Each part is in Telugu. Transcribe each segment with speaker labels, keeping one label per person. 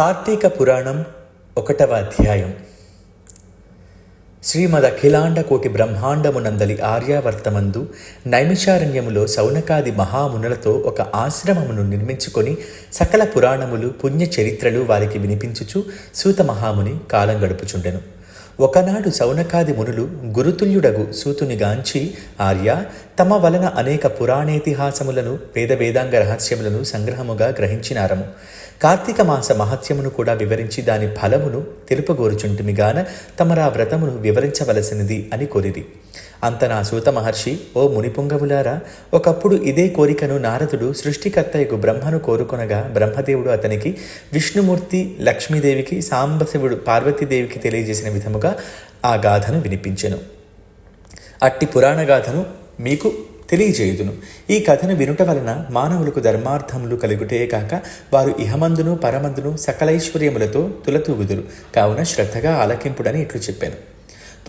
Speaker 1: కార్తీక పురాణం ఒకటవ అధ్యాయం. శ్రీమద్ అఖిలాండ కోటి బ్రహ్మాండమునందలి ఆర్యావర్తమందు నైమిషారణ్యములో సౌనకాది మహామునులతో ఒక ఆశ్రమమును నిర్మించుకొని సకల పురాణములు పుణ్య చరిత్రలు వారికి వినిపించుచు సూత మహాముని కాలం గడుపుచుండెను. ఒకనాడు సౌనకాది మునులు గురుతుల్యుడగు సూతునిగాంచి ఆర్య తమ వలన అనేక పురాణేతిహాసములను వేద వేదాంగ రహస్యములను సంగ్రహముగా గ్రహించినారము. కార్తీక మాస మహత్యమును కూడా వివరించి దాని ఫలమును తెలుపగోరుచుంటుమిగాన తమరా వ్రతమును వివరించవలసినది అని కోరిది అంత నా సూత మహర్షి ఓ మునిపుంగవులారా ఒకప్పుడు ఇదే కోరికను నారదుడు సృష్టికర్తయకు బ్రహ్మను కోరుకొనగా బ్రహ్మదేవుడు అతనికి విష్ణుమూర్తి లక్ష్మీదేవికి సాంబశివుడు పార్వతీదేవికి తెలియజేసిన విధముగా ఆ గాథను వినిపించెను. అట్టి పురాణ గాథను మీకు తెలియజేయుదును. ఈ కథను వినుట వలన మానవులకు ధర్మార్థములు కలుగుటే కాక వారు ఇహమందును పరమందును సకలైశ్వర్యములతో తులతూగుదురు. కావున శ్రద్ధగా ఆలకింపుడని ఇట్లు చెప్పాను.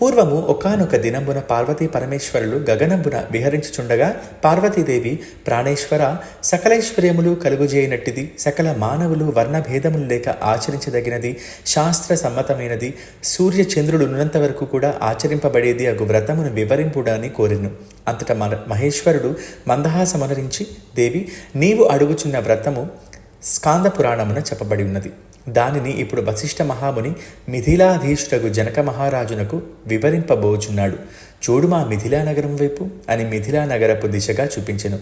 Speaker 1: పూర్వము ఒకనొక దినంబున పార్వతీ పరమేశ్వరులు గగనంబున విహరించుచుండగా పార్వతీదేవి ప్రాణేశ్వర సకలైశ్వర్యములు కలుగుజేయనట్టిది సకల మానవులు వర్ణభేదములు లేక ఆచరించదగినది శాస్త్ర సమ్మతమైనది సూర్య చంద్రుడు ఉన్నంత వరకు కూడా ఆచరింపబడేది అగు వ్రతమును వివరింపుడని కోరిను. అంతటా మన మహేశ్వరుడు మందహాసమనరించి దేవి నీవు అడుగుచున్న వ్రతము స్కాంద పురాణమున చెప్పబడి ఉన్నది. దానిని ఇప్పుడు వశిష్ఠ మహాముని మిథిలాధీశుడగు జనక మహారాజునకు వివరింపబోచున్నాడు. చూడు మా మిథిలా నగరం వైపు అని మిథిలా నగరపు దిశగా చూపించెను.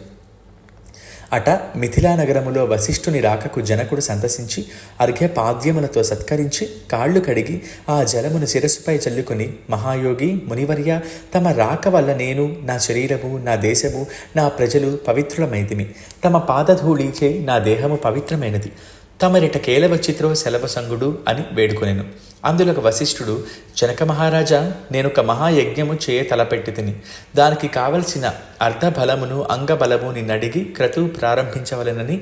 Speaker 1: అట మిథిలా నగరములో వశిష్ఠుని రాకకు జనకుడు సంతసించి అర్ఘ్య పాద్యములతో సత్కరించి కాళ్ళు కడిగి ఆ జలమును శిరస్సుపై చల్లుకొని మహాయోగి మునివర్య తమ రాక వల్ల నేను నా శరీరము నా దేశము నా ప్రజలు పవిత్రులమైతిమి. తమ పాదధూళిచే నా దేహము పవిత్రమైనది. తమరిట కేలవచిత్రో శలభసంగుడు అని వేడుకొనెను. అందులో ఒక వశిష్ఠుడు జనక మహారాజా నేనొక మహాయజ్ఞము చేయ తలపెట్టి తిని. దానికి కావలసిన అర్ధబలమును అంగబలము నిన్నడిగి క్రతువు ప్రారంభించవలెనని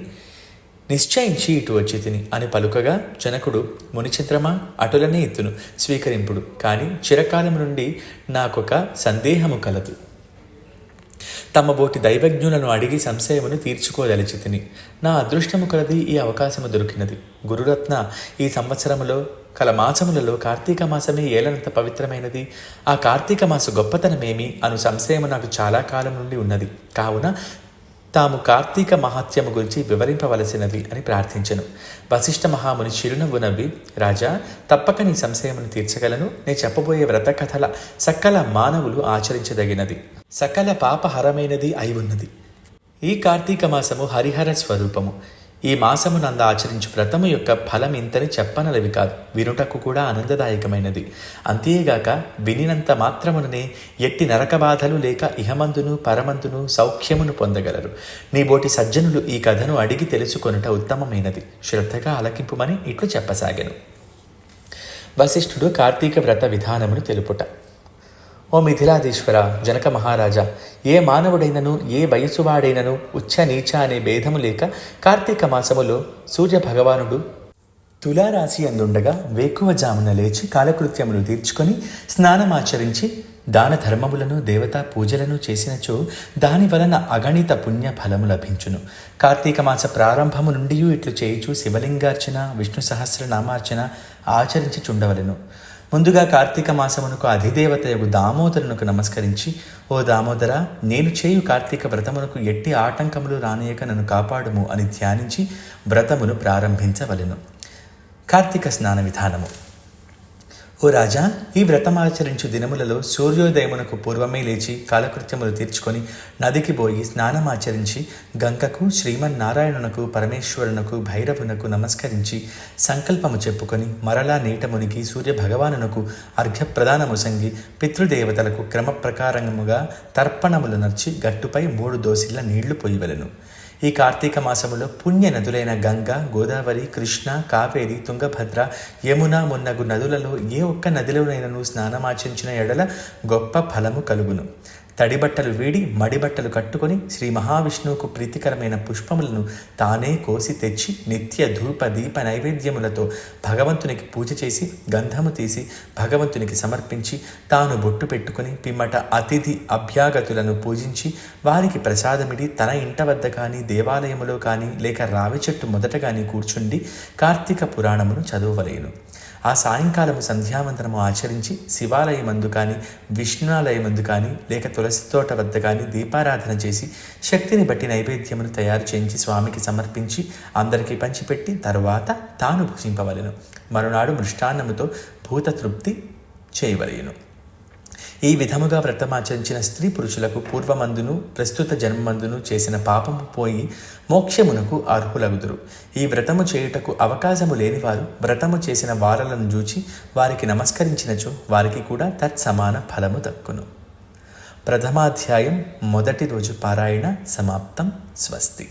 Speaker 1: నిశ్చయించి ఇటు వచ్చి తిని అని పలుకగా జనకుడు మునిచిత్రమా అటులనే ఎత్తును స్వీకరింపుడు. కానీ చిరకాలం నుండి నాకొక సందేహము కలదు. తమ బోటి దైవజ్ఞులను అడిగి సంశయమును తీర్చుకోదలిచితిని. నా అదృష్టము కలది ఈ అవకాశము దొరికినది. గురురత్న ఈ సంవత్సరములో కల మాసములలో కార్తీక మాసమే ఏలనంత పవిత్రమైనది. ఆ కార్తీక మాస గొప్పతనమేమి అను సంశయము నాకు చాలా కాలం నుండి ఉన్నది. కావున తాము కార్తీక మహాత్యము గురించి వివరింపవలసినది అని ప్రార్థించను. వశిష్ఠ మహాముని చిరునవ్వు నవ్వి రాజా తప్పక నీ సంశయమును తీర్చగలను. నేను చెప్పబోయే వ్రత కథల సకల మానవులు ఆచరించదగినది. సకల పాపహరమైనది అయి ఉన్నది. ఈ కార్తీక మాసము హరిహర స్వరూపము. ఈ మాసము నంద ఆచరించు వ్రతము యొక్క ఫలం ఇంతని చెప్పనలవి కాదు. వినుటకు కూడా ఆనందదాయకమైనది. అంతేగాక వినినంత మాత్రముననే ఎట్టి నరక బాధలు లేక ఇహమందును పరమందును సౌఖ్యమును పొందగలరు. నీ బోటి సజ్జనులు ఈ కథను అడిగి తెలుసుకొనుట ఉత్తమమైనది. శ్రద్ధగా ఆలకింపుమని ఇట్లు చెప్పసాగాను. వశిష్ఠుడు కార్తీక వ్రత విధానమును తెలుపుట. ఓ మిథిలాధీశ్వర జనక మహారాజా ఏ మానవుడైనను ఏ వయసువాడైనను ఉచ్చ నీచ అనే భేదము లేక కార్తీక మాసములో సూర్య భగవానుడు తులారాశి అందుండగా వేకువ జామున లేచి కాలకృత్యములు తీర్చుకొని స్నానమాచరించి దాన ధర్మములను దేవతా పూజలను చేసినచో దాని వలన అగణిత పుణ్య ఫలము లభించును. కార్తీక మాస ప్రారంభము నుండి ఇట్లు చేయుచు శివలింగార్చన విష్ణు సహస్రనామార్చన ఆచరించి చుండవలను ముందుగా కార్తీక మాసమునకు అధిదేవతయగు దామోదరునకు నమస్కరించి ఓ దామోదర నేను చేయు కార్తీక వ్రతమునకు ఎట్టి ఆటంకములు రానియక నన్ను కాపాడుము అని ధ్యానించి వ్రతమును ప్రారంభించవలెను. కార్తీక స్నాన విధానము. ఓ రాజా ఈ వ్రతమాచరించు దినములలో సూర్యోదయమునకు పూర్వమే లేచి కాలకృత్యములు తీర్చుకొని నదికి పోయి స్నానమాచరించి గంగకు శ్రీమన్నారాయణునకు పరమేశ్వరునకు భైరవునకు నమస్కరించి సంకల్పము చెప్పుకొని మరలా నీట మునిగి సూర్య భగవానునకు అర్ఘ్యప్రదానము సంగి పితృదేవతలకు క్రమప్రకారముగా తర్పణములు నర్చి గట్టుపై మూడు దోసిళ్ళ నీళ్ళు పొయ్యవలను ఈ కార్తీక మాసములో పుణ్య నదులైన గంగ గోదావరి కృష్ణ కావేరి తుంగభద్ర యమున మున్నగు నదులలో ఏ ఒక్క నదిలోనైనను స్నానమాచరించిన ఎడల గొప్ప ఫలము కలుగును. తడిబట్టలు వీడి మడిబట్టలు కట్టుకొని శ్రీ మహావిష్ణువుకు ప్రీతికరమైన పుష్పములను తానే కోసి తెచ్చి నిత్య ధూప దీప నైవేద్యములతో భగవంతునికి పూజ చేసి గంధము తీసి భగవంతునికి సమర్పించి తాను బొట్టు పెట్టుకుని పిమ్మట అతిథి అభ్యాగతులను పూజించి వారికి ప్రసాదమిడి తన ఇంట వద్ద కానీ దేవాలయములో కానీ లేక రావి చెట్టు మొదట కానీ కూర్చుండి కార్తీక పురాణమును చదవలేను. ఆ సాయంకాలము సంధ్యావందనము ఆచరించి శివాలయమందు కానీ విష్ణునాలయమందు కానీ లేక తులసి తోట వద్ద కానీ దీపారాధన చేసి శక్తిని బట్టి నైవేద్యమును తయారు చేయించి స్వామికి సమర్పించి అందరికీ పంచిపెట్టి తరువాత తాను భుజింపవలను. మరునాడు మృష్టాన్నముతో భూతతృప్తి చేయవలేను. ఈ విధముగా వ్రతమాచరించిన స్త్రీ పురుషులకు పూర్వమందును ప్రస్తుత జన్మందును చేసిన పాపము పోయి మోక్షమునకు అర్హులగుదురు. ఈ వ్రతము చేయుటకు అవకాశము లేనివారు వ్రతము చేసిన వారలను చూచి వారికి నమస్కరించినచో వారికి కూడా తత్సమాన ఫలము దక్కును. ప్రథమాధ్యాయం మొదటి రోజు పారాయణ సమాప్తం. స్వస్తి.